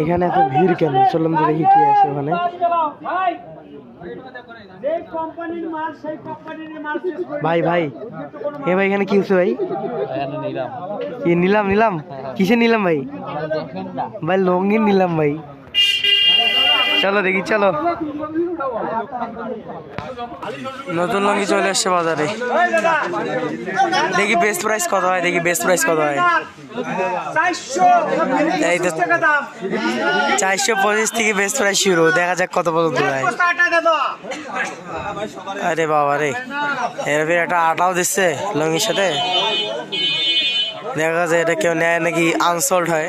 এখানে এত ভিড় কেন? চলুন তো দেখি কি আছে ওখানে। ভাই ভাই। এ ভাই এখানে কিনছো ভাই? কি নিলাম। নিলাম কিসে নিলাম ভাই? ভাই লঙ্গিন নিলাম ভাই। চলো দেখি, চলো। নতুন লঙ্গি চলে এসছে বাজারে। দেখি বেস্ট প্রাইস কত হয়, দেখি বেস্ট প্রাইস কত হয়। এই তো চারশো পঁচিশ থেকে বেস্ট প্রাইস শুরু, দেখা যাক কত পর্যন্ত হয়। আরে বাবা রে এর ফির একটা আটাও দিচ্ছে লঙ্গির সাথে। দেখা যায় এটা কেউ নেয় নাকি আনসোল্ড হয়।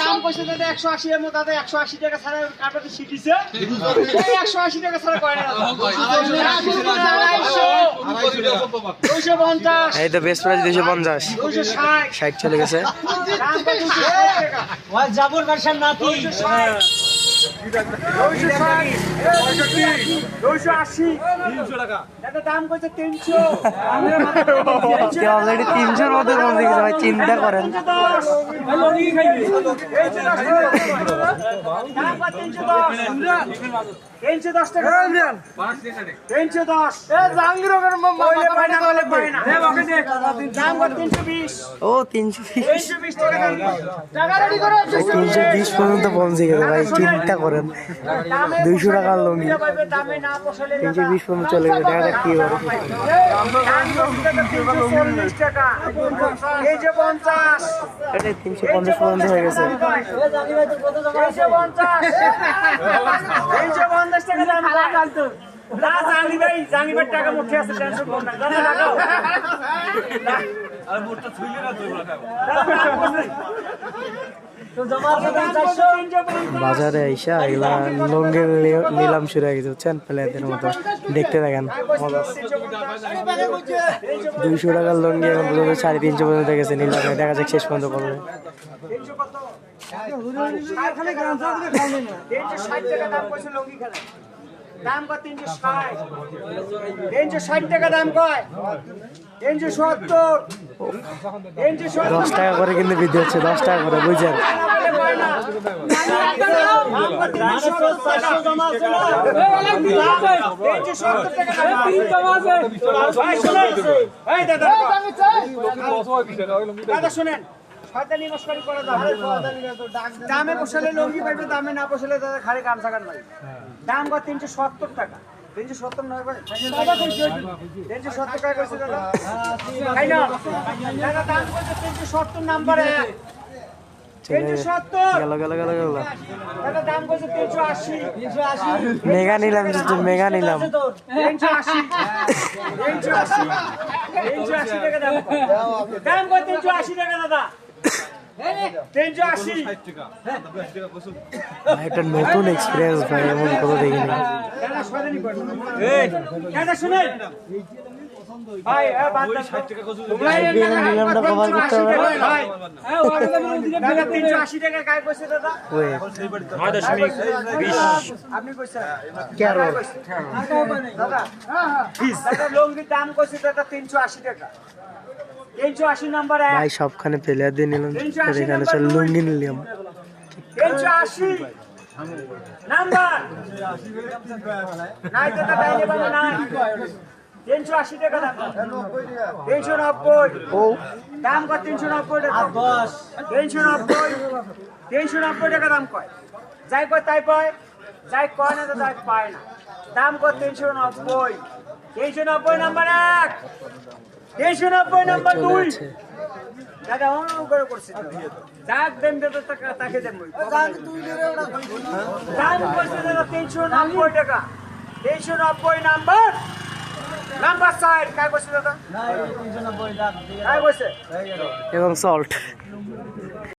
দাম কইছে দাদা একশো আশি এর মধ্যে দাদা একশো আশি টাকা ছাড়া কাটাতে শিখিছে একশো আশি টাকা ছাড়া করে না। দুইশো পঞ্চাশ। এই তো বেস্ট প্রাইস দুইশো পঞ্চাশ। ষাট। চলে গেছে। জাবর ভার্সন নাতি। দুইশো ষাট। দুইশো আশি দাম কইছে তিনশো। অলরেডি তিনশোর মধ্যে কমে গেছে ভাই চিন্তা করেন। তিনশো দশ। টাকা। তিনশো দশ। ও তিনশো বিশ। তিনশো বিশ টাকা দাম। টাকা রেডি করে তিনশো বিশ। পর্যন্ত পৌঁছে গেছে ভাই চিন্তা করেন। দুইশো টাকার লঙ্গি দামে তিনশো বিশ পর্যন্ত চলে গেছে দেখা যাক কি হবে তিনশো পঞ্চাশ পর্যন্ত হয়ে গেছে। টাকা মুঠে আছে টেনশন করো না। জানো লাগাও বাজারে আইসা এগুলা লঙ্গের নিলাম শুরু হয়ে গেছে, বুঝছেন? প্লেয়ারদের মতো। দেখতে থাকেন। দুইশো টাকার লঙ্গি এখন পর্যন্ত সাড়ে তিনশো পর্যন্ত গেছে, নিলামে। দেখা যাক শেষ পর্যন্ত করবে তিনশো ষাট টাকা দাম লঙ্গি খেলা দাম কয় তিনশো ষাট। তিনশো ষাট টাকা দাম কয়? তিনশো সত্তর। তিনশো সত্তর দশ টাকা করে কিন্তু বৃদ্ধি হচ্ছে দশ টাকা করে বুঝছেন? দামে। পোষালে লঙ্গি পাইবে দামে না পোষালে দাদা খালি গামছা কাট নাই দাম কত তিনশো সত্তর টাকা। তিনশো সত্তর নয় ভাই তিনশো সত্তর টাকা কইছে দাদা। তাই না দাদা দাম সত্তর নাম্বারে। মেগা নিলাম মেগা নিলাম। দাম? কত তিনশো আশি টাকা দাদা? একটা নতুন এক্সপিরিয়েন্স ভাই এমন কথা দেখিনি নিলামটা কভার করতে হবে। দাম কইছে দাদা তিনশো আশি টাকা। ভাই সবখানে প্লেয়ার দিয়ে নিলাম। আর এখানে সব লুঙ্গি নিলাম। তিনশো আশি নাম্বার। নাই দাদা বাইরে বাবা নাই। তিনশো আশি টাকা দাম। তিনশো নব্বই। ও। দাম কয় তিনশো নব্বই টাকা? তিনশো নব্বই। তিনশো নব্বই টাকা দাম কয়। যাই কয় তাই কয় যাই কয় না তো তাই পায় না। দাম কয় তিনশো নব্বই। তিনশো নব্বই নাম্বার এক। তিনশো নব্বই নাম্বার দুই। দাদা অন্য করে করছে। যাক দেন তাকে- দেন। দাম করছে দাদা তিনশো নব্বই টাকা। তিনশো নব্বই নাম্বার। নাম্বার সাইড কায় করছে দাদা? কায় করছে এবং সল্ট